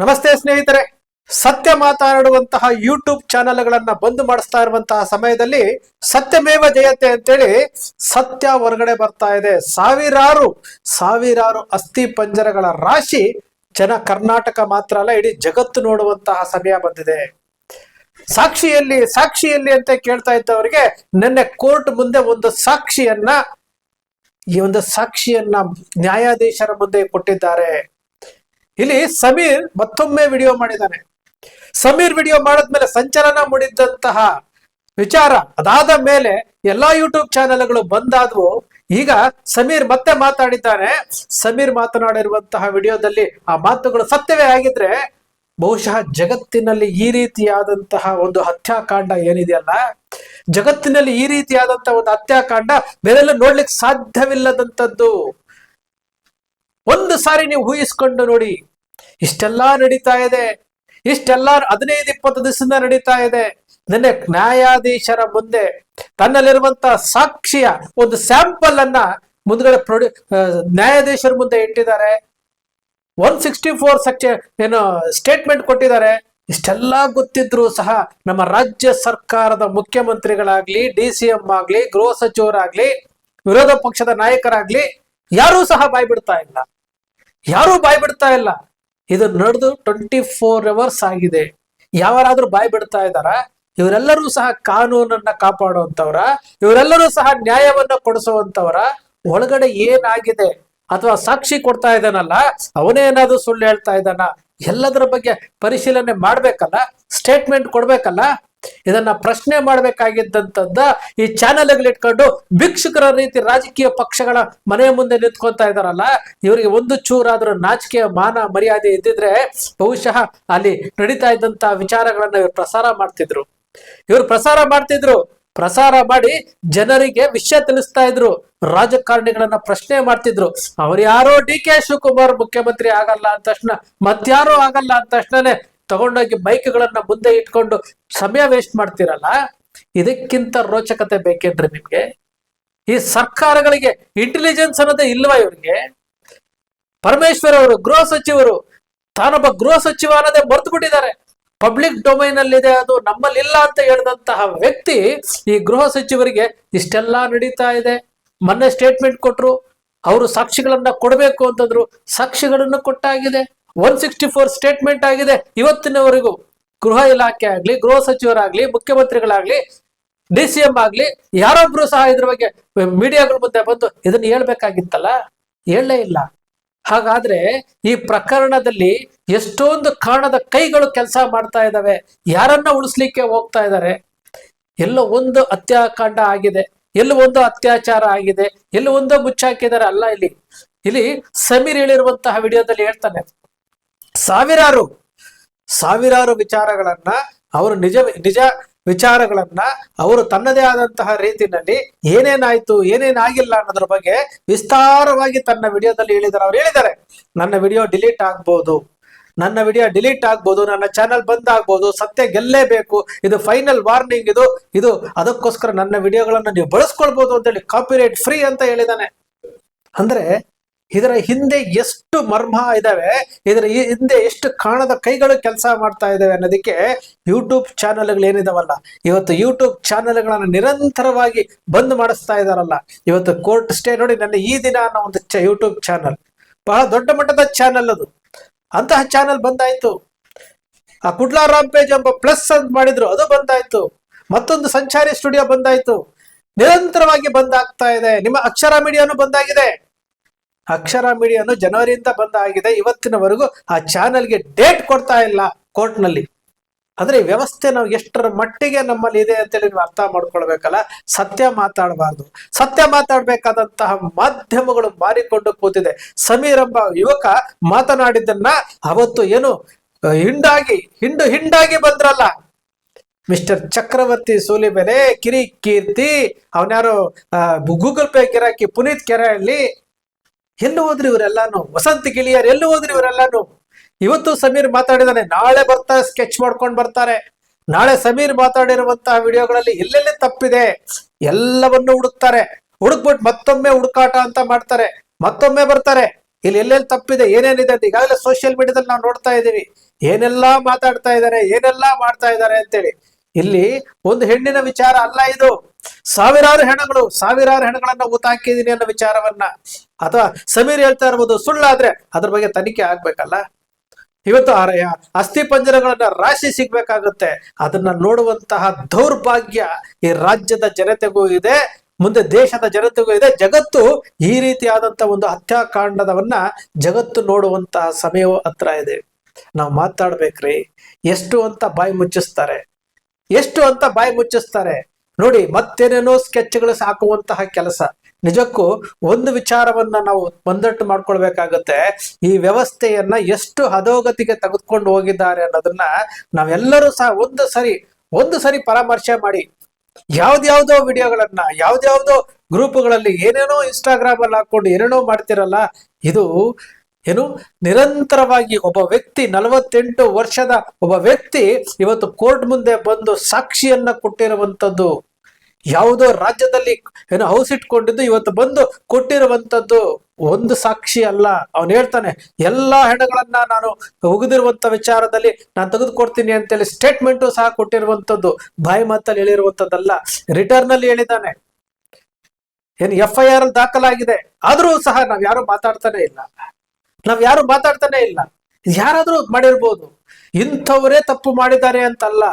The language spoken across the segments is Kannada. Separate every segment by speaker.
Speaker 1: ನಮಸ್ತೆ ಸ್ನೇಹಿತರೆ. ಸತ್ಯ ಮಾತಾಡುವಂತಹ ಯೂಟ್ಯೂಬ್ ಚಾನೆಲ್ಗಳನ್ನ ಬಂದ್ ಮಾಡಿಸ್ತಾ ಇರುವಂತಹ ಸಮಯದಲ್ಲಿ ಸತ್ಯಮೇವ ಜಯತೆ ಅಂತೇಳಿ ಸತ್ಯ ಹೊರಗಡೆ ಬರ್ತಾ ಇದೆ. ಸಾವಿರಾರು ಸಾವಿರಾರು ಅಸ್ಥಿ ಪಂಜರಗಳ ರಾಶಿ ಜನ ಕರ್ನಾಟಕ ಮಾತ್ರ ಅಲ್ಲ, ಇಡೀ ಜಗತ್ತು ನೋಡುವಂತಹ ಸಮಯ ಬಂದಿದೆ. ಸಾಕ್ಷಿಯಲ್ಲಿ ಸಾಕ್ಷಿಯಲ್ಲಿ ಅಂತ ಕೇಳ್ತಾ ಇದ್ದವರಿಗೆ ನಿನ್ನೆ ಕೋರ್ಟ್ ಮುಂದೆ ಒಂದು ಸಾಕ್ಷಿಯನ್ನ, ಈ ಒಂದು ಸಾಕ್ಷಿಯನ್ನ ನ್ಯಾಯಾಧೀಶರ ಮುಂದೆ ಕೊಟ್ಟಿದ್ದಾರೆ. ಇಲ್ಲಿ ಸಮೀರ್ ಮತ್ತೊಮ್ಮೆ ವಿಡಿಯೋ ಮಾಡಿದ್ದಾನೆ ಸಮೀರ್ ವಿಡಿಯೋ ಮಾಡಿದ್ಮೇಲೆ ಸಂಚಲನ ಮೂಡಿದ್ದಂತಹ ವಿಚಾರ ಅದಾದ ಮೇಲೆ ಎಲ್ಲಾ ಯೂಟ್ಯೂಬ್ ಚಾನೆಲ್ಗಳು ಬಂದಾದ್ವು. ಈಗ ಸಮೀರ್ ಮತ್ತೆ ಮಾತಾಡಿದ್ದಾನೆ. ಸಮೀರ್ ಮಾತನಾಡಿರುವಂತಹ ವಿಡಿಯೋದಲ್ಲಿ ಆ ಮಾತುಗಳು ಸತ್ಯವೇ ಆಗಿದ್ರೆ ಬಹುಶಃ ಜಗತ್ತಿನಲ್ಲಿ ಈ ರೀತಿಯಾದಂತಹ ಒಂದು ಹತ್ಯಾಕಾಂಡ ಏನಿದೆಯಲ್ಲ? ಜಗತ್ತಿನಲ್ಲಿ ಈ ರೀತಿಯಾದಂತಹ ಒಂದು ಹತ್ಯಾಕಾಂಡ ಬೇರೆಲ್ಲ ನೋಡ್ಲಿಕ್ಕೆ ಸಾಧ್ಯವಿಲ್ಲದಂಥದ್ದು. ಒಂದು ಸಾರಿ ನೀವು ಊಹಿಸ್ಕೊಂಡು ನೋಡಿ. ಇಷ್ಟೆಲ್ಲಾ ನಡೀತಾ ಇದೆ. ಇಷ್ಟೆಲ್ಲ ಹದಿನೈದು, ಇಪ್ಪತ್ತು ದಿವಸದಿಂದ ನಡೀತಾ ಇದೆ. ನಿನ್ನೆ ನ್ಯಾಯಾಧೀಶರ ಮುಂದೆ ತನ್ನಲ್ಲಿರುವಂತಹ ಸಾಕ್ಷಿಯ ಒಂದು ಸ್ಯಾಂಪಲ್ ಅನ್ನ ಮುಂದ್ಗಡೆ ಪ್ರೊಡ್ಯೂ ನ್ಯಾಯಾಧೀಶರ ಮುಂದೆ ಇಟ್ಟಿದ್ದಾರೆ. ಒನ್ ಸಿಕ್ಸ್ಟಿ ಫೋರ್ ಸೆಕ್ಷನ್ ಏನು, ಸ್ಟೇಟ್ಮೆಂಟ್ ಕೊಟ್ಟಿದ್ದಾರೆ. ಇಷ್ಟೆಲ್ಲ ಗೊತ್ತಿದ್ರು ಸಹ ನಮ್ಮ ರಾಜ್ಯ ಸರ್ಕಾರದ ಮುಖ್ಯಮಂತ್ರಿಗಳಾಗ್ಲಿ, ಡಿ ಸಿ ಎಂ ಆಗ್ಲಿ, ಗೃಹ ಸಚಿವರಾಗ್ಲಿ, ವಿರೋಧ ಪಕ್ಷದ ನಾಯಕರಾಗ್ಲಿ, ಯಾರೂ ಸಹ ಬಾಯ್ಬಿಡ್ತಾ ಇಲ್ಲ. ಯಾರೂ ಬಾಯ್ಬಿಡ್ತಾ ಇಲ್ಲ. ಇದು ನಡೆದು ಟ್ವೆಂಟಿ ಫೋರ್ ಅವರ್ಸ್ ಆಗಿದೆ. ಯಾವರಾದ್ರೂ ಬಾಯ್ ಬಿಡ್ತಾ ಇದಾರ ಇವರೆಲ್ಲರೂ ಸಹ ಕಾನೂನನ್ನ ಕಾಪಾಡುವಂತವ್ರ ಇವರೆಲ್ಲರೂ ಸಹ ನ್ಯಾಯವನ್ನ ಕೊಡಿಸುವಂತವರ ಒಳಗಡೆ ಏನಾಗಿದೆ? ಅಥವಾ ಸಾಕ್ಷಿ ಕೊಡ್ತಾ ಇದ್ದಾನಲ್ಲ ಅವನೇನಾದ್ರೂ ಸುಳ್ಳು ಹೇಳ್ತಾ ಇದ್ದಾನ? ಎಲ್ಲದರ ಬಗ್ಗೆ ಪರಿಶೀಲನೆ ಮಾಡ್ಬೇಕಲ್ಲ? ಸ್ಟೇಟ್ಮೆಂಟ್ ಕೊಡ್ಬೇಕಲ್ಲ? ಇದನ್ನ ಪ್ರಶ್ನೆ ಮಾಡ್ಬೇಕಾಗಿದ್ದಂತದ್ದ ಈ ಚಾನೆಲ್ಗಳು ಇಟ್ಕೊಂಡು ಭಿಕ್ಷುಕರ ರೀತಿ ರಾಜಕೀಯ ಪಕ್ಷಗಳ ಮನೆಯ ಮುಂದೆ ನಿಂತ್ಕೊತಾ ಇದಾರಲ್ಲ ಇವರಿಗೆ ಒಂದು ಚೂರಾದ್ರೂ ನಾಚಿಕೆಯ ಮಾನ ಮರ್ಯಾದೆ ಇದ್ದಿದ್ರೆ ಬಹುಶಃ ಅಲ್ಲಿ ನಡೀತಾ ಇದ್ದಂತ ವಿಚಾರಗಳನ್ನ ಇವ್ರು ಪ್ರಸಾರ ಮಾಡ್ತಿದ್ರು. ಇವ್ರು ಪ್ರಸಾರ ಮಾಡ್ತಿದ್ರು. ಪ್ರಸಾರ ಮಾಡಿ ಜನರಿಗೆ ವಿಷಯ ತಿಳಿಸ್ತಾ ಇದ್ರು. ರಾಜಕಾರಣಿಗಳನ್ನ ಪ್ರಶ್ನೆ ಮಾಡ್ತಿದ್ರು. ಅವ್ರು ಯಾರೋ ಡಿ ಕೆ ಶಿವಕುಮಾರ್ ಮುಖ್ಯಮಂತ್ರಿ ಆಗಲ್ಲ ಅಂದ ತಕ್ಷಣ ಮತ್ಯಾರೋ ಆಗಲ್ಲ ಅಂದ ತಕ್ಷಣನೇ ತಗೊಂಡೋಗಿ ಬೈಕ್ಗಳನ್ನ ಮುಂದೆ ಇಟ್ಕೊಂಡು ಸಮಯ ವೇಸ್ಟ್ ಮಾಡ್ತೀರಲ್ಲ? ಇದಕ್ಕಿಂತ ರೋಚಕತೆ ಬೇಕೇನ್ರಿ ನಿಮ್ಗೆ? ಈ ಸರ್ಕಾರಗಳಿಗೆ ಇಂಟೆಲಿಜೆನ್ಸ್ ಅನ್ನೋದೇ ಇಲ್ವಾ ಇವ್ರಿಗೆ? ಪರಮೇಶ್ವರ್ ಅವರು, ಗೃಹ ಸಚಿವರು, ತಾನೊಬ್ಬ ಗೃಹ ಸಚಿವ ಅನ್ನೋದೇ ಮರ್ತು ಬಿಟ್ಟಿದ್ದಾರೆ ಪಬ್ಲಿಕ್ ಡೊಮೈನ್ ಅಲ್ಲಿದೆ ಅದು, ನಮ್ಮಲ್ಲಿಲ್ಲ ಅಂತ ಹೇಳಿದಂತಹ ವ್ಯಕ್ತಿ ಈ ಗೃಹ ಸಚಿವರಿಗೆ ಇಷ್ಟೆಲ್ಲಾ ನಡೀತಾ ಇದೆ. ಮೊನ್ನೆ ಸ್ಟೇಟ್ಮೆಂಟ್ ಕೊಟ್ರು, ಅವರು ಸಾಕ್ಷಿಗಳನ್ನ ಕೊಡಬೇಕು ಅಂತಂದ್ರು, ಸಾಕ್ಷಿಗಳನ್ನು ಕೊಟ್ಟಾಗಿದೆ. ಒನ್ ಸಿಕ್ಸ್ಟಿ ಫೋರ್ ಸ್ಟೇಟ್ಮೆಂಟ್ ಆಗಿದೆ. ಇವತ್ತಿನವರೆಗೂ ಗೃಹ ಇಲಾಖೆ ಆಗ್ಲಿ, ಗೃಹ ಸಚಿವರಾಗ್ಲಿ, ಮುಖ್ಯಮಂತ್ರಿಗಳಾಗ್ಲಿ, ಡಿ ಸಿ ಎಂ ಆಗ್ಲಿ, ಯಾರೊಬ್ರು ಸಹ ಇದ್ರ ಬಗ್ಗೆ ಮೀಡಿಯಾಗಳ ಮುಂದೆ ಬಂದು ಇದನ್ನ ಹೇಳ್ಬೇಕಾಗಿತ್ತಲ್ಲ? ಹೇಳಲೇ ಇಲ್ಲ. ಹಾಗಾದ್ರೆ ಈ ಪ್ರಕರಣದಲ್ಲಿ ಎಷ್ಟೊಂದು ಕಾಣದ ಕೈಗಳು ಕೆಲಸ ಮಾಡ್ತಾ ಇದ್ದಾವೆ ಯಾರನ್ನ ಉಳಿಸ್ಲಿಕ್ಕೆ ಹೋಗ್ತಾ ಇದ್ದಾರೆ ಎಲ್ಲೋ ಒಂದು ಹತ್ಯಾಕಾಂಡ ಆಗಿದೆ. ಎಲ್ಲೋ ಒಂದು ಅತ್ಯಾಚಾರ ಆಗಿದೆ. ಎಲ್ಲೋ ಒಂದು ಮುಚ್ಚಾಕಿದ್ದಾರೆ ಅಲ್ಲ ಇಲ್ಲಿ. ಇಲ್ಲಿ ಸಮೀರ್ ಹೇಳಿರುವಂತಹ ವಿಡಿಯೋದಲ್ಲಿ ಹೇಳ್ತಾನೆ ಸಾವಿರಾರು ಸಾವಿರಾರು ವಿಚಾರಗಳನ್ನ ಅವರು ನಿಜ ನಿಜ ವಿಚಾರಗಳನ್ನ ಅವರು ತನ್ನದೇ ಆದಂತಹ ರೀತಿನಲ್ಲಿ ಏನೇನಾಯ್ತು, ಏನೇನಾಗಿಲ್ಲ ಅನ್ನೋದ್ರ ಬಗ್ಗೆ ವಿಸ್ತಾರವಾಗಿ ತನ್ನ ವಿಡಿಯೋದಲ್ಲಿ ಹೇಳಿದ್ದಾರೆ. ಅವ್ರು ಹೇಳಿದ್ದಾರೆ, ನನ್ನ ವಿಡಿಯೋ ಡಿಲೀಟ್ ಆಗ್ಬೋದು, ನನ್ನ ವಿಡಿಯೋ ಡಿಲೀಟ್ ಆಗ್ಬೋದು, ನನ್ನ ಚಾನಲ್ ಬಂದ್ ಆಗ್ಬೋದು, ಸತ್ಯ ಗೆಲ್ಲೇಬೇಕು, ಇದು ಫೈನಲ್ ವಾರ್ನಿಂಗ್, ಇದು ಇದು ಅದಕ್ಕೋಸ್ಕರ ನನ್ನ ವಿಡಿಯೋಗಳನ್ನ ನೀವು ಬಳಸ್ಕೊಳ್ಬೋದು ಅಂತೇಳಿ ಕಾಪಿರೈಟ್ ಫ್ರೀ ಅಂತ ಹೇಳಿದಾನೆ ಅಂದ್ರೆ ಇದರ ಹಿಂದೆ ಎಷ್ಟು ಮರ್ಮ ಇದಾವೆ, ಇದರ ಹಿಂದೆ ಎಷ್ಟು ಕಾಣದ ಕೈಗಳು ಕೆಲಸ ಮಾಡ್ತಾ ಇದ್ದಾವೆ ಅನ್ನೋದಕ್ಕೆ ಯೂಟ್ಯೂಬ್ ಚಾನೆಲ್ಗಳು ಏನಿದಾವಲ್ಲ, ಇವತ್ತು ಯೂಟ್ಯೂಬ್ ಚಾನೆಲ್ಗಳನ್ನ ನಿರಂತರವಾಗಿ ಬಂದ್ ಮಾಡಿಸ್ತಾ ಇದಾರಲ್ಲ. ಇವತ್ತು ಕೋರ್ಟ್ ಸ್ಟೇ ನೋಡಿ ನನ್ನ ಈ ದಿನ ಅನ್ನೋ ಒಂದು ಯೂಟ್ಯೂಬ್ ಚಾನಲ್ ಬಹಳ ದೊಡ್ಡ ಮಟ್ಟದ ಚಾನಲ್ ಅದು. ಅಂತಹ ಚಾನಲ್ ಬಂದಾಯ್ತು. ಆ ಕುಡ್ಲಾ ಪೇಜ್ ಎಂಬ ಪ್ಲಸ್ ಅಂತ ಮಾಡಿದ್ರು, ಅದು ಬಂದಾಯ್ತು. ಮತ್ತೊಂದು ಸಂಚಾರಿ ಸ್ಟುಡಿಯೋ ಬಂದಾಯ್ತು. ನಿರಂತರವಾಗಿ ಬಂದಾಗ್ತಾ ಇದೆ. ನಿಮ್ಮ ಅಕ್ಷರ ಮೀಡಿಯಾನು ಬಂದಾಗಿದೆ. ಅಕ್ಷರ ಮೀಡಿಯಾನು ಜನವರಿಯಿಂದ ಬಂದಾಗಿದೆ ಇವತ್ತಿನವರೆಗೂ ಆ ಚಾನೆಲ್ಗೆ ಡೇಟ್ ಕೊಡ್ತಾ ಇಲ್ಲ ಕೋರ್ಟ್ನಲ್ಲಿ. ಅಂದ್ರೆ ವ್ಯವಸ್ಥೆ ನಾವು ಎಷ್ಟರ ಮಟ್ಟಿಗೆ ನಮ್ಮಲ್ಲಿ ಇದೆ ಅಂತೇಳಿ ನೀವು ಅರ್ಥ ಮಾಡ್ಕೊಳ್ಬೇಕಲ್ಲ? ಸತ್ಯ ಮಾತಾಡಬಾರ್ದು. ಸತ್ಯ ಮಾತಾಡ್ಬೇಕಾದಂತಹ ಮಾಧ್ಯಮಗಳು ಮಾರಿಕೊಂಡು ಕೂತಿದೆ. ಸಮೀರ್ ಎಂಬ ಯುವಕ ಮಾತನಾಡಿದ್ದನ್ನ ಅವತ್ತು ಏನು, ಹಿಂಡಾಗಿ, ಹಿಂಡು ಹಿಂಡಾಗಿ ಬಂದ್ರಲ್ಲ. ಮಿಸ್ಟರ್ ಚಕ್ರವರ್ತಿ ಸೂಲಿಬೆಲೆ ಕಿರಿ ಕೀರ್ತಿ ಅವನ್ಯಾರು ಗೂಗಲ್ ಪೇ ಗಿರಾಕಿ ಪುನೀತ್ ಕೆರೆಹಳ್ಳಿ ಎಲ್ಲಿ ಹೋದ್ರಿ ಇವರೆಲ್ಲಾನು? ವಸಂತ ಗಿಳಿಯರ್ ಎಲ್ಲಿ ಹೋದ್ರಿ ಇವರೆಲ್ಲಾನು? ಇವತ್ತು ಸಮೀರ್ ಮಾತಾಡಿದಾನೆ, ನಾಳೆ ಬರ್ತಾರೆ ಸ್ಕೆಚ್ ಮಾಡ್ಕೊಂಡು ಬರ್ತಾರೆ. ನಾಳೆ ಸಮೀರ್ ಮಾತಾಡಿರುವಂತಹ ವಿಡಿಯೋಗಳಲ್ಲಿ ಎಲ್ಲೆಲ್ಲಿ ತಪ್ಪಿದೆ? ಎಲ್ಲವನ್ನು ಹುಡುಕ್ತಾರೆ. ಹುಡುಕ್ಬಿಟ್ಟು ಮತ್ತೊಮ್ಮೆ ಹುಡುಕಾಟ ಅಂತ ಮಾಡ್ತಾರೆ. ಮತ್ತೊಮ್ಮೆ ಬರ್ತಾರೆ. ಇಲ್ಲಿ ಎಲ್ಲೆಲ್ಲಿ ತಪ್ಪಿದೆ, ಏನೇನಿದೆ ಅಂತ ಈಗಾಗಲೇ ಸೋಷಿಯಲ್ ಮೀಡಿಯಾದಲ್ಲಿ ನಾವು ನೋಡ್ತಾ ಇದ್ದೀವಿ. ಏನೆಲ್ಲಾ ಮಾತಾಡ್ತಾ ಇದ್ದಾರೆ, ಏನೆಲ್ಲಾ ಮಾಡ್ತಾ ಇದ್ದಾರೆ ಅಂತೇಳಿ. ಇಲ್ಲಿ ಒಂದು ಹೆಣ್ಣಿನ ವಿಚಾರ ಅಲ್ಲ ಇದು. ಸಾವಿರಾರು ಹೆಣಗಳು ಸಾವಿರಾರು ಹೆಣಗಳನ್ನ ಊತ ಅನ್ನೋ ವಿಚಾರವನ್ನ ಅಥವಾ ಸಮೀರ್ ಹೇಳ್ತಾ ಇರ್ಬೋದು, ಸುಳ್ಳಾದ್ರೆ ಅದ್ರ ಬಗ್ಗೆ ತನಿಖೆ ಆಗ್ಬೇಕಲ್ಲ? ಇವತ್ತು ಅಸ್ಥಿ ಪಂಜರಗಳನ್ನ ರಾಶಿ ಸಿಗ್ಬೇಕಾಗುತ್ತೆ. ಅದನ್ನ ನೋಡುವಂತಹ ದೌರ್ಭಾಗ್ಯ ಈ ರಾಜ್ಯದ ಜನತೆಗೂ ಇದೆ, ಮುಂದೆ ದೇಶದ ಜನತೆಗೂ ಇದೆ. ಜಗತ್ತು ಈ ರೀತಿಯಾದಂತ ಒಂದು ಹತ್ಯಾಕಾಂಡದವನ್ನ ಜಗತ್ತು ನೋಡುವಂತಹ ಸಮಯವೂ ಹತ್ರ ಇದೆ. ನಾವು ಮಾತಾಡ್ಬೇಕ್ರಿ, ಎಷ್ಟು ಅಂತ ಬಾಯಿ ಮುಚ್ಚಿಸ್ತಾರೆ? ಎಷ್ಟು ಅಂತ ಬಾಯಿ ಮುಚ್ಚಿಸ್ತಾರೆ? ನೋಡಿ, ಮತ್ತೇನೇನೋ ಸ್ಕೆಚ್ಗಳು ಸಾಕುವಂತಹ ಕೆಲಸ. ನಿಜಕ್ಕೂ ಒಂದು ವಿಚಾರವನ್ನ ನಾವು ಒಂದಟ್ಟು ಮಾಡ್ಕೊಳ್ಬೇಕಾಗತ್ತೆ. ಈ ವ್ಯವಸ್ಥೆಯನ್ನ ಎಷ್ಟು ಹದೋಗತಿಗೆ ತೆಗೆದುಕೊಂಡು ಹೋಗಿದ್ದಾರೆ ಅನ್ನೋದನ್ನ ನಾವೆಲ್ಲರೂ ಸಹ ಒಂದು ಸರಿ ಒಂದು ಸರಿ ಪರಾಮರ್ಶೆ ಮಾಡಿ. ಯಾವ್ದ್ಯಾವ್ದೋ ವಿಡಿಯೋಗಳನ್ನ, ಯಾವ್ದ್ಯಾವ್ದೋ ಗ್ರೂಪ್ಗಳಲ್ಲಿ ಏನೇನೋ ಇನ್ಸ್ಟಾಗ್ರಾಮ್ ಅಲ್ಲಿ ಹಾಕೊಂಡು ಏನೇನೋ ಮಾಡ್ತಿರಲ್ಲ, ಇದು ಏನು ನಿರಂತರವಾಗಿ ಒಬ್ಬ ವ್ಯಕ್ತಿ, ನಲವತ್ತೆಂಟು ವರ್ಷದ ಒಬ್ಬ ವ್ಯಕ್ತಿ ಇವತ್ತು ಕೋರ್ಟ್ ಮುಂದೆ ಬಂದು ಸಾಕ್ಷಿಯನ್ನ ಕೊಟ್ಟಿರುವಂತದ್ದು ಯಾವುದೋ ರಾಜ್ಯದಲ್ಲಿ ಏನು ಹೌಸ್ ಇಟ್ಕೊಂಡಿದ್ದು ಇವತ್ತು ಬಂದು ಕೊಟ್ಟಿರುವಂತದ್ದು ಒಂದು ಸಾಕ್ಷಿ ಅಲ್ಲ. ಅವನು ಹೇಳ್ತಾನೆ, ಎಲ್ಲಾ ಹೆಣಗಳನ್ನ ನಾನು ಉಗಿದಿರುವಂತ ವಿಚಾರದಲ್ಲಿ ನಾನು ತೆಗೆದುಕೊಡ್ತೀನಿ ಅಂತೇಳಿ ಸ್ಟೇಟ್ಮೆಂಟು ಸಹ ಕೊಟ್ಟಿರುವಂತದ್ದು ಬಾಯಿ ಮಾತಲ್ಲಿ ಹೇಳಿರುವಂತದ್ದಲ್ಲ. ರಿಟರ್ನ್ ಅಲ್ಲಿ ಹೇಳಿದ್ದಾನೆ. ಏನು ಎಫ್ ಐ ಆರ್ ದಾಖಲಾಗಿದೆ. ಆದ್ರೂ ಸಹ ನಾವ್ ಯಾರು ಮಾತಾಡ್ತಾನೆ ಇಲ್ಲ. ನಾವ್ ಯಾರು ಮಾತಾಡ್ತಾನೆ ಇಲ್ಲ. ಯಾರಾದ್ರೂ ಮಾಡಿರ್ಬೋದು. ಇಂಥವರೇ ತಪ್ಪು ಮಾಡಿದ್ದಾರೆ ಅಂತಲ್ಲ.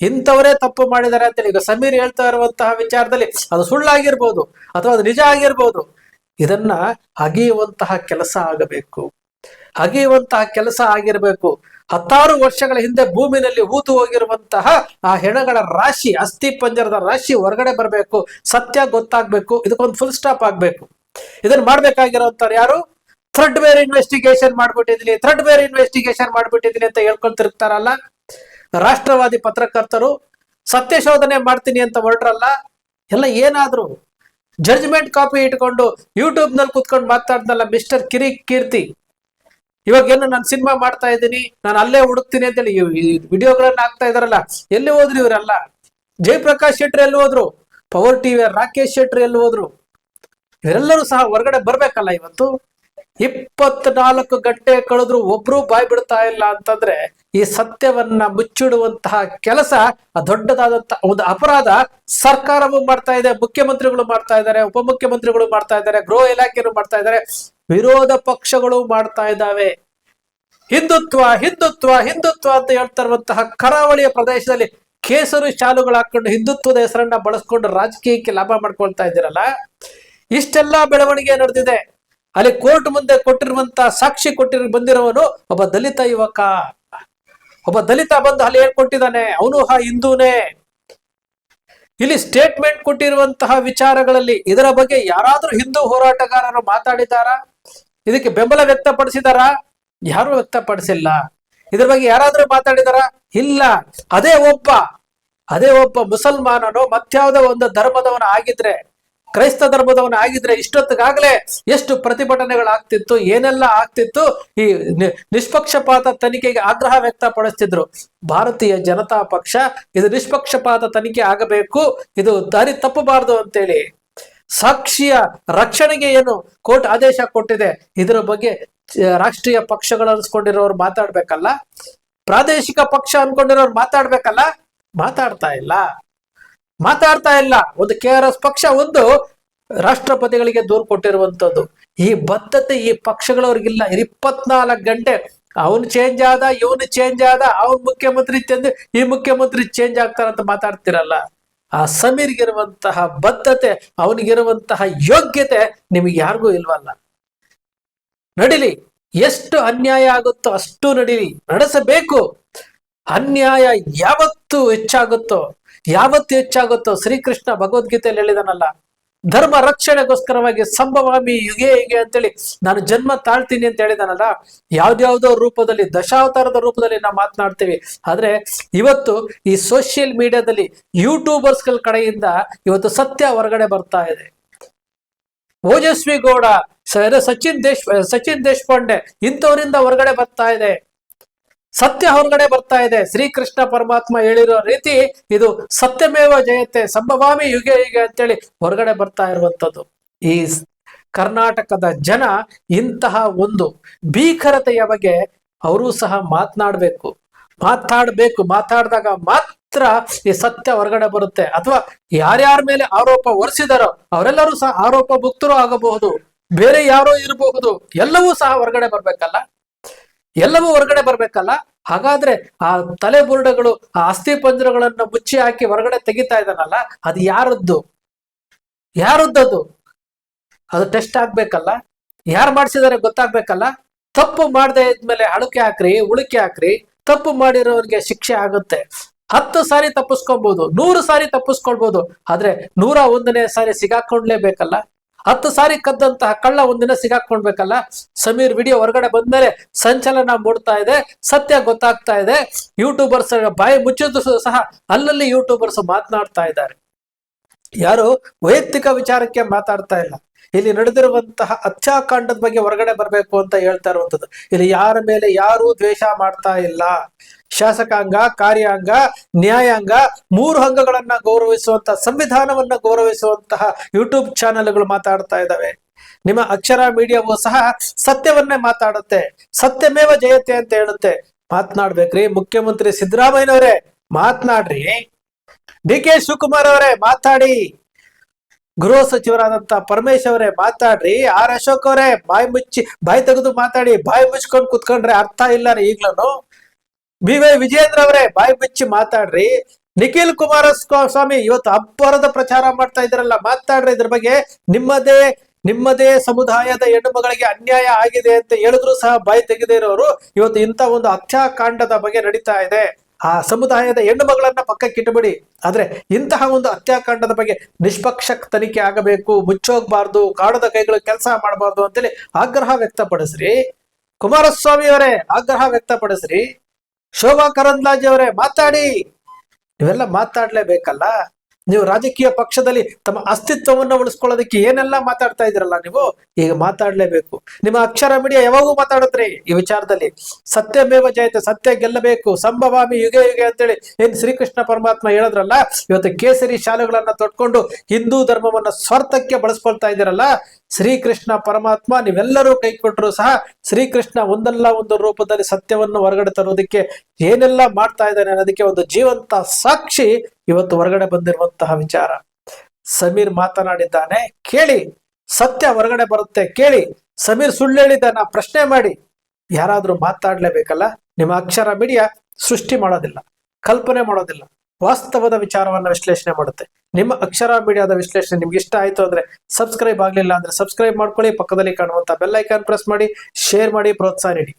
Speaker 1: ಇಂಥವರೇ ತಪ್ಪು ಮಾಡಿದ್ದಾರೆ ಅಂತೇಳಿ ಈಗ ಸಮೀರ್ ಹೇಳ್ತಾ ಇರುವಂತಹ ವಿಚಾರದಲ್ಲಿ ಅದು ಸುಳ್ಳಾಗಿರ್ಬೋದು ಅಥವಾ ಅದು ನಿಜ ಆಗಿರ್ಬೋದು. ಇದನ್ನ ಅಗೆಯುವಂತಹ ಕೆಲಸ ಆಗಬೇಕು. ಅಗೆಯುವಂತಹ ಕೆಲಸ ಆಗಿರಬೇಕು. ಹತ್ತಾರು ವರ್ಷಗಳ ಹಿಂದೆ ಭೂಮಿನಲ್ಲಿ ಹೂತು ಹೋಗಿರುವಂತಹ ಆ ಹೆಣಗಳ ರಾಶಿ, ಅಸ್ಥಿ ಪಂಜರದ ರಾಶಿ ಹೊರಗಡೆ ಬರಬೇಕು. ಸತ್ಯ ಗೊತ್ತಾಗ್ಬೇಕು. ಇದಕ್ಕೊಂದು ಫುಲ್ ಸ್ಟಾಪ್ ಆಗ್ಬೇಕು. ಇದನ್ನ ಮಾಡ್ಬೇಕಾಗಿರೋಂಥವ್ರು ಯಾರು? ಥ್ರೆಡ್ ಬೇರ್ ಇನ್ವೆಸ್ಟಿಗೇಷನ್ ಮಾಡ್ಬಿಟ್ಟಿದೀನಿ ಥ್ರೆಡ್ ಬೇರ್ ಇನ್ವೆಸ್ಟಿಗೇಷನ್ ಮಾಡ್ಬಿಟ್ಟಿದೀನಿ ಅಂತ ಹೇಳ್ಕೊಂಡ್ ತಿರುಗ್ತಾರಲ್ಲ ರಾಷ್ಟ್ರವಾದಿ ಪತ್ರಕರ್ತರು, ಸತ್ಯ ಶೋಧನೆ ಮಾಡ್ತೀನಿ ಅಂತ ಹೊರಟ್ರಲ್ಲ, ಎಲ್ಲ ಏನಾದ್ರು ಜಡ್ಜ್ಮೆಂಟ್ ಕಾಪಿ ಇಟ್ಕೊಂಡು ಯೂಟ್ಯೂಬ್ನಲ್ಲಿ ಕುತ್ಕೊಂಡು ಮಾತಾಡ್ದಲ್ಲ ಮಿಸ್ಟರ್ ಕಿರಿ ಕೀರ್ತಿ. ಇವಾಗ ಏನು ನಾನು ಸಿನಿಮಾ ಮಾಡ್ತಾ ಇದ್ದೀನಿ, ನಾನು ಅಲ್ಲೇ ಹುಡುಕ್ತೀನಿ ಅಂತೇಳಿ ವಿಡಿಯೋಗಳನ್ನ ಹಾಕ್ತಾ ಇದಾರಲ್ಲ, ಎಲ್ಲಿ ಹೋದ್ರಿ ಇವರೆಲ್ಲ? ಜಯಪ್ರಕಾಶ್ ಶೆಟ್ಟಿ ಎಲ್ಲಿ ಹೋದ್ರು? ಪವರ್ ಟಿವಿ ರಾಕೇಶ್ ಶೆಟ್ಟಿ ಎಲ್ಲಿ ಹೋದ್ರು? ಇವರೆಲ್ಲರೂ ಸಹ ಹೊರಗಡೆ ಬರ್ಬೇಕಲ್ಲ ಇವತ್ತು? ಇಪ್ಪತ್ನಾಲ್ಕು ಗಂಟೆ ಕಳೆದ್ರು ಒಬ್ರು ಬಾಯ್ ಬಿಡ್ತಾ ಇಲ್ಲ ಅಂತಂದ್ರೆ ಈ ಸತ್ಯವನ್ನ ಮುಚ್ಚಿಡುವಂತಹ ಕೆಲಸ ದೊಡ್ಡದಾದಂತಹ ಒಂದು ಅಪರಾಧ ಸರ್ಕಾರವು ಮಾಡ್ತಾ ಇದೆ, ಮುಖ್ಯಮಂತ್ರಿಗಳು ಮಾಡ್ತಾ ಇದ್ದಾರೆ, ಉಪಮುಖ್ಯಮಂತ್ರಿಗಳು ಮಾಡ್ತಾ ಇದ್ದಾರೆ, ಗೃಹ ಇಲಾಖೆಯವರು ಮಾಡ್ತಾ ಇದ್ದಾರೆ, ವಿರೋಧ ಪಕ್ಷಗಳು ಮಾಡ್ತಾ ಇದ್ದಾವೆ. ಹಿಂದುತ್ವ ಹಿಂದುತ್ವ ಹಿಂದುತ್ವ ಅಂತ ಹೇಳ್ತಾ ಇರುವಂತಹ ಕರಾವಳಿಯ ಪ್ರದೇಶದಲ್ಲಿ ಕೇಸರಿ ಶಾಲುಗಳು ಹಾಕೊಂಡು ಹಿಂದುತ್ವದ ಹೆಸರನ್ನ ಬಳಸ್ಕೊಂಡು ರಾಜಕೀಯಕ್ಕೆ ಲಾಭ ಮಾಡ್ಕೊಳ್ತಾ ಇದ್ದೀರಲ್ಲ? ಇಷ್ಟೆಲ್ಲಾ ಬೆಳವಣಿಗೆ ನಡೆದಿದೆ. ಅಲ್ಲಿ ಕೋರ್ಟ್ ಮುಂದೆ ಕೊಟ್ಟಿರುವಂತ ಸಾಕ್ಷಿ ಕೊಟ್ಟಿರ್ ಬಂದಿರೋವನು ಒಬ್ಬ ದಲಿತ ಯುವಕ. ಒಬ್ಬ ದಲಿತ ಬಂದು ಅಲ್ಲಿ ಹೇಳ್ಕೊಟ್ಟಿದ್ದಾನೆ, ಅವನು ಹಾ ಹಿಂದೂನೇ. ಇಲ್ಲಿ ಸ್ಟೇಟ್ಮೆಂಟ್ ಕೊಟ್ಟಿರುವಂತಹ ವಿಚಾರಗಳಲ್ಲಿ ಇದರ ಬಗ್ಗೆ ಯಾರಾದ್ರೂ ಹಿಂದೂ ಹೋರಾಟಗಾರರು ಮಾತಾಡಿದಾರಾ ಇದಕ್ಕೆ ಬೆಂಬಲ ವ್ಯಕ್ತಪಡಿಸಿದಾರಾ? ಯಾರು ವ್ಯಕ್ತಪಡಿಸಿಲ್ಲ. ಇದ್ರ ಬಗ್ಗೆ ಯಾರಾದ್ರೂ ಮಾತಾಡಿದಾರ? ಇಲ್ಲ. ಅದೇ ಒಬ್ಬ ಅದೇ ಒಬ್ಬ ಮುಸಲ್ಮಾನನು ಮತ್ಯಾವುದೋ ಒಂದು ಧರ್ಮದವನ ಆಗಿದ್ರೆ ಕ್ರೈಸ್ತ ಧರ್ಮದವನ ಆಗಿದ್ರೆ ಇಷ್ಟೊತ್ತಿಗಾಗಲೇ ಎಷ್ಟು ಪ್ರತಿಭಟನೆಗಳಾಗ್ತಿತ್ತು, ಏನೆಲ್ಲ ಆಗ್ತಿತ್ತು, ಈ ನಿಷ್ಪಕ್ಷಪಾತ ತನಿಖೆಗೆ ಆಗ್ರಹ ವ್ಯಕ್ತಪಡಿಸ್ತಿದ್ರು. ಭಾರತೀಯ ಜನತಾ ಪಕ್ಷ ಇದು ನಿಷ್ಪಕ್ಷಪಾತ ತನಿಖೆ ಆಗಬೇಕು, ಇದು ದಾರಿ ತಪ್ಪಬಾರದು ಅಂತೇಳಿ ಸಾಕ್ಷಿಯ ರಕ್ಷಣೆಗೆ ಏನು ಕೋರ್ಟ್ ಆದೇಶ ಕೊಟ್ಟಿದೆ, ಇದರ ಬಗ್ಗೆ ರಾಷ್ಟ್ರೀಯ ಪಕ್ಷಗಳು ಅನ್ಸ್ಕೊಂಡಿರೋರು ಮಾತಾಡ್ಬೇಕಲ್ಲ? ಪ್ರಾದೇಶಿಕ ಪಕ್ಷ ಅನ್ಕೊಂಡಿರೋರು ಮಾತಾಡ್ಬೇಕಲ್ಲ? ಮಾತಾಡ್ತಾ ಇಲ್ಲ. ಮಾತಾಡ್ತಾ ಇಲ್ಲ. ಒಂದು ಕೆ ಆರ್ ಎಸ್ ಪಕ್ಷ ಒಂದು ರಾಷ್ಟ್ರಪತಿಗಳಿಗೆ ದೂರು ಕೊಟ್ಟಿರುವಂತದ್ದು. ಈ ಬದ್ಧತೆ ಈ ಪಕ್ಷಗಳವ್ರಿಗಿಲ್ಲ. ಇಪ್ಪತ್ನಾಲ್ಕು ಗಂಟೆ ಅವನು ಚೇಂಜ್ ಆದ, ಇವನು ಚೇಂಜ್ ಆದ, ಅವನ್ ಮುಖ್ಯಮಂತ್ರಿ ಚೇಂಜ್, ಈ ಮುಖ್ಯಮಂತ್ರಿ ಚೇಂಜ್ ಆಗ್ತಾರಂತ ಮಾತಾಡ್ತಿರಲ್ಲ. ಆ ಸಮೀರ್ಗಿರುವಂತಹ ಬದ್ಧತೆ, ಅವನಿಗಿರುವಂತಹ ಯೋಗ್ಯತೆ ನಿಮಗೆ ಯಾರಿಗೂ ಇಲ್ವಲ್ಲ. ನಡಿಲಿ. ಎಷ್ಟು ಅನ್ಯಾಯ ಆಗುತ್ತೋ ಅಷ್ಟು ನಡೀಲಿ. ನಡೆಸಬೇಕು. ಅನ್ಯಾಯ ಯಾವತ್ತು ಹೆಚ್ಚಾಗುತ್ತೋ ಯಾವತ್ತು ಹೆಚ್ಚಾಗುತ್ತೋ ಶ್ರೀಕೃಷ್ಣ ಭಗವದ್ಗೀತೆಯಲ್ಲಿ ಹೇಳಿದನಲ್ಲ, ಧರ್ಮ ರಕ್ಷಣೆಗೋಸ್ಕರವಾಗಿ ಸಂಭವಾಮಿ ಯುಗೆ ಯುಗೆ ಅಂತೇಳಿ ನಾನು ಜನ್ಮ ತಾಳ್ತೀನಿ ಅಂತ ಹೇಳಿದನಲ್ಲ, ಯಾವ್ದ್ಯಾವ್ದೋ ರೂಪದಲ್ಲಿ, ದಶಾವತಾರದ ರೂಪದಲ್ಲಿ ನಾವು ಮಾತನಾಡ್ತೀವಿ. ಆದ್ರೆ ಇವತ್ತು ಈ ಸೋಷಿಯಲ್ ಮೀಡಿಯಾದಲ್ಲಿ ಯೂಟ್ಯೂಬರ್ಸ್ಗಳ ಕಡೆಯಿಂದ ಇವತ್ತು ಸತ್ಯ ಹೊರಗಡೆ ಬರ್ತಾ ಇದೆ. ಓಜಸ್ವಿ ಗೌಡ ಸಚಿನ್ ದೇಶ್, ಸಚಿನ್ ದೇಶಪಾಂಡೆ ಇಂಥವರಿಂದ ಹೊರಗಡೆ ಬರ್ತಾ ಇದೆ. ಸತ್ಯ ಹೊರಗಡೆ ಬರ್ತಾ ಇದೆ. ಶ್ರೀಕೃಷ್ಣ ಪರಮಾತ್ಮ ಹೇಳಿರೋ ರೀತಿ ಇದು ಸತ್ಯಮೇವ ಜಯತೆ, ಸಂಭವಾಮಿ ಯುಗೆ ಯುಗೆ ಅಂತೇಳಿ ಹೊರಗಡೆ ಬರ್ತಾ ಇರುವಂತದ್ದು ಈ ಕರ್ನಾಟಕದ ಜನ ಇಂತಹ ಒಂದು ಭೀಕರತೆಯ ಬಗ್ಗೆ ಅವರೂ ಸಹ ಮಾತನಾಡಬೇಕು. ಮಾತಾಡಬೇಕು ಮಾತಾಡಿದಾಗ ಮಾತ್ರ ಈ ಸತ್ಯ ಹೊರಗಡೆ ಬರುತ್ತೆ. ಅಥವಾ ಯಾರ್ಯಾರ ಮೇಲೆ ಆರೋಪ ಹೊರಿಸಿದಾರೋ ಅವರೆಲ್ಲರೂ ಸಹ ಆರೋಪ ಮುಕ್ತರು ಆಗಬಹುದು. ಬೇರೆ ಯಾರೋ ಇರಬಹುದು. ಎಲ್ಲವೂ ಸಹ ಹೊರಗಡೆ ಬರ್ಬೇಕಲ್ಲ? ಎಲ್ಲವೂ ಹೊರಗಡೆ ಬರ್ಬೇಕಲ್ಲ? ಹಾಗಾದ್ರೆ ಆ ತಲೆ ಬುರುಡಗಳು, ಆ ಅಸ್ಥಿ ಪಂಜರಗಳನ್ನ ಮುಚ್ಚಿ ಹಾಕಿ ಹೊರಗಡೆ ತೆಗಿತಾ ಇದ್ದಾನಲ್ಲ, ಅದು ಯಾರದ್ದು? ಯಾರದ್ದದು ಅದು? ಟೆಸ್ಟ್ ಆಗ್ಬೇಕಲ್ಲ? ಯಾರು ಮಾಡಿಸಿದಾರೆ ಗೊತ್ತಾಗ್ಬೇಕಲ್ಲ? ತಪ್ಪು ಮಾಡದೆ ಇದ್ಮೇಲೆ ಅಳುಕೆ ಹಾಕ್ರಿ, ಉಳುಕೆ ಹಾಕ್ರಿ, ತಪ್ಪು ಮಾಡಿರೋರಿಗೆ ಶಿಕ್ಷೆ ಆಗುತ್ತೆ. ಹತ್ತು ಸಾರಿ ತಪ್ಪಿಸ್ಕೊಬಹುದು ನೂರು ಸಾರಿ ತಪ್ಪಿಸ್ಕೊಳ್ಬಹುದು ಆದ್ರೆ ನೂರ ಒಂದನೇ ಸಾರಿ ಸಿಗಾಕೊಂಡ್ಲೇಬೇಕಲ್ಲ? ಹತ್ತು ಸಾರಿ ಕದ್ದಂತಹ ಕಳ್ಳ ಒಂದಿನ ಸಿಗಾಕೊಂಡ್ಬೇಕಲ್ಲ ಸಮೀರ್ ವಿಡಿಯೋ ಹೊರಗಡೆ ಬಂದ್ಮೇಲೆ ಸಂಚಲನ ಮೂಡ್ತಾ ಇದೆ, ಸತ್ಯ ಗೊತ್ತಾಗ್ತಾ ಇದೆ. ಯೂಟ್ಯೂಬರ್ಸ್ ಬಾಯಿ ಮುಚ್ಚಿದ್ದು ಸಹ ಅಲ್ಲಲ್ಲಿ ಯೂಟ್ಯೂಬರ್ಸ್ ಮಾತನಾಡ್ತಾ ಇದ್ದಾರೆ. ಯಾರು ವೈಯಕ್ತಿಕ ವಿಚಾರಕ್ಕೆ ಮಾತಾಡ್ತಾ ಇಲ್ಲ. ಇಲ್ಲಿ ನಡೆದಿರುವಂತಹ ಹತ್ಯಾಕಾಂಡದ ಬಗ್ಗೆ ಹೊರಗಡೆ ಬರಬೇಕು ಅಂತ ಹೇಳ್ತಾ ಇರುವಂತದ್ದು ಇಲ್ಲಿ ಯಾರ ಮೇಲೆ ಯಾರು ದ್ವೇಷ ಮಾಡ್ತಾ ಇಲ್ಲ. ಶಾಸಕಾಂಗ, ಕಾರ್ಯಾಂಗ, ನ್ಯಾಯಾಂಗ ಮೂರು ಅಂಗಗಳನ್ನ ಗೌರವಿಸುವಂತಹ ಸಂವಿಧಾನವನ್ನ ಗೌರವಿಸುವಂತಹ ಯೂಟ್ಯೂಬ್ ಚಾನೆಲ್ಗಳು ಮಾತಾಡ್ತಾ ಇದ್ದಾವೆ. ನಿಮ್ಮ ಅಕ್ಷರ ಮೀಡಿಯಾವು ಸಹ ಸತ್ಯವನ್ನೇ ಮಾತಾಡುತ್ತೆ. ಸತ್ಯಮೇವ ಜಯತೆ ಅಂತ ಹೇಳುತ್ತೆ. ಮಾತನಾಡ್ಬೇಕ್ರಿ ಮುಖ್ಯಮಂತ್ರಿ ಸಿದ್ದರಾಮಯ್ಯನವರೇ, ಮಾತನಾಡ್ರಿ. ಡಿ ಕೆ ಶಿವಕುಮಾರ್ ಅವರೇ ಮಾತಾಡಿ. ಗೃಹ ಸಚಿವರಾದಂತ ಪರಮೇಶ್ ಅವರೇ ಮಾತಾಡ್ರಿ. ಆರ್ ಅಶೋಕ್ ಅವರೇ ಬಾಯಿ ಮುಚ್ಚಿ, ಬಾಯಿ ತೆಗೆದು ಮಾತಾಡಿ, ಬಾಯಿ ಮುಚ್ಕೊಂಡು ಕುತ್ಕೊಂಡ್ರೆ ಅರ್ಥ ಇಲ್ಲ ರೀ ಈಗ್ಲೂ ಬಿ ವೈ ವಿಜೇಂದ್ರ ಅವರೇ ಬಾಯಿ ಮುಚ್ಚಿ ಮಾತಾಡ್ರಿ. ನಿಖಿಲ್ ಕುಮಾರಸ್ವಾಮಿ ಇವತ್ತು ಅಬ್ಬರದ ಪ್ರಚಾರ ಮಾಡ್ತಾ ಇದ್ರಲ್ಲ ಮಾತಾಡ್ರಿ ಇದ್ರ ಬಗ್ಗೆ. ನಿಮ್ಮದೇ ನಿಮ್ಮದೇ ಸಮುದಾಯದ ಹೆಣ್ಣು ಮಗಳಿಗೆ ಅನ್ಯಾಯ ಆಗಿದೆ ಅಂತ ಹೇಳಿದ್ರು ಸಹ ಬಾಯಿ ತೆಗೆದಿರೋರು ಇವತ್ತು ಇಂಥ ಒಂದು ಹತ್ಯಾಕಾಂಡದ ಬಗ್ಗೆ ನಡೀತಾ ಇದೆ. ಆ ಸಮುದಾಯದ ಹೆಣ್ಣು ಮಗಳನ್ನ ಪಕ್ಕಕ್ಕಿಟ್ಟುಬಿಡಿ ಆದ್ರೆ ಇಂತಹ ಒಂದು ಹತ್ಯಾಕಾಂಡದ ಬಗ್ಗೆ ನಿಷ್ಪಕ್ಷ ತನಿಖೆ ಆಗಬೇಕು, ಮುಚ್ಚೋಗ್ಬಾರ್ದು, ಕಾಡದ ಕೈಗಳು ಕೆಲಸ ಮಾಡಬಾರ್ದು ಅಂತೇಳಿ ಆಗ್ರಹ ವ್ಯಕ್ತಪಡಿಸ್ರಿ. ಕುಮಾರಸ್ವಾಮಿ ಅವರೇ, ಆಗ್ರಹ ವ್ಯಕ್ತಪಡಿಸ್ರಿ. ಶೋಭಾ ಕರಂದ್ಲಾಜೆ ಅವರೇ, ಮಾತಾಡಿ. ಇವೆಲ್ಲ ಮಾತಾಡ್ಲೇಬೇಕಲ್ಲ? ನೀವು ರಾಜಕೀಯ ಪಕ್ಷದಲ್ಲಿ ತಮ್ಮ ಅಸ್ತಿತ್ವವನ್ನು ಉಳಿಸ್ಕೊಳ್ಳೋದಕ್ಕೆ ಏನೆಲ್ಲ ಮಾತಾಡ್ತಾ ಇದ್ರಲ್ಲ ನೀವು, ಈಗ ಮಾತಾಡ್ಲೇಬೇಕು. ನಿಮ್ಮ ಅಕ್ಷರ ಮೀಡಿಯಾ ಯಾವಾಗೂ ಮಾತಾಡುತ್ತೆ ಈ ವಿಚಾರದಲ್ಲಿ. ಸತ್ಯಮೇವ ಜಯತೆ, ಸತ್ಯ ಗೆಲ್ಲಬೇಕು, ಸಂಭವಾಮಿ ಯುಗೆ ಯುಗೆ ಅಂತೇಳಿ ಏನ್ ಶ್ರೀಕೃಷ್ಣ ಪರಮಾತ್ಮ ಹೇಳಿದ್ರಲ್ಲ, ಇವತ್ತು ಕೇಸರಿ ಶಾಲೆಗಳನ್ನ ತೊಟ್ಕೊಂಡು ಹಿಂದೂ ಧರ್ಮವನ್ನ ಸ್ವಾರ್ಥಕ್ಕೆ ಬಳಸ್ಕೊಳ್ತಾ ಇದ್ದೀರಲ್ಲ ಶ್ರೀಕೃಷ್ಣ ಪರಮಾತ್ಮ ನೀವೆಲ್ಲರೂ ಕೈ ಕೊಟ್ಟರು ಸಹ ಶ್ರೀಕೃಷ್ಣ ಒಂದಲ್ಲ ಒಂದು ರೂಪದಲ್ಲಿ ಸತ್ಯವನ್ನು ಹೊರಗಡೆ ತರೋದಕ್ಕೆ ಏನೆಲ್ಲ ಮಾಡ್ತಾ ಇದ್ದಾನೆ ಅನ್ನೋದಕ್ಕೆ ಒಂದು ಜೀವಂತ ಸಾಕ್ಷಿ ಇವತ್ತು ಹೊರಗಡೆ ಬಂದಿರುವಂತಹ ವಿಚಾರ. ಸಮೀರ್ ಮಾತನಾಡಿದ್ದಾನೆ, ಕೇಳಿ, ಸತ್ಯ ಹೊರಗಡೆ ಬರುತ್ತೆ, ಕೇಳಿ, ಸಮೀರ್ ಸುಳ್ಳು ಹೇಳಿದ್ದಾನ ಪ್ರಶ್ನೆ ಮಾಡಿ. ಯಾರಾದ್ರೂ ಮಾತಾಡ್ಲೇಬೇಕಲ್ಲ? ನಿಮ್ಮ ಅಕ್ಷರ ಮೀಡಿಯಾ ಸೃಷ್ಟಿ ಮಾಡೋದಿಲ್ಲ, ಕಲ್ಪನೆ ಮಾಡೋದಿಲ್ಲ. ವಾಸ್ತವದ ವಿಚಾರವನ್ನ ವಿಶ್ಲೇಷಣೆ ಮಾಡುತ್ತೆ. ನಿಮ್ಮ ಅಕ್ಷರ ಮೀಡಿಯಾದ ವಿಶ್ಲೇಷಣೆ ನಿಮ್ಗೆ ಇಷ್ಟ ಆಯ್ತು ಅಂದ್ರೆ ಸಬ್ಸ್ಕ್ರೈಬ್ ಆಗ್ಲಿಲ್ಲ ಅಂದ್ರೆ ಸಬ್ಸ್ಕ್ರೈಬ್ ಮಾಡ್ಕೊಳ್ಳಿ, ಪಕ್ಕದಲ್ಲಿ ಕಾಣುವಂತ ಬೆಲ್ ಐಕಾನ್ ಪ್ರೆಸ್ ಮಾಡಿ ಶೇರ್ ಮಾಡಿ, ಪ್ರೋತ್ಸಾಹ ನೀಡಿ.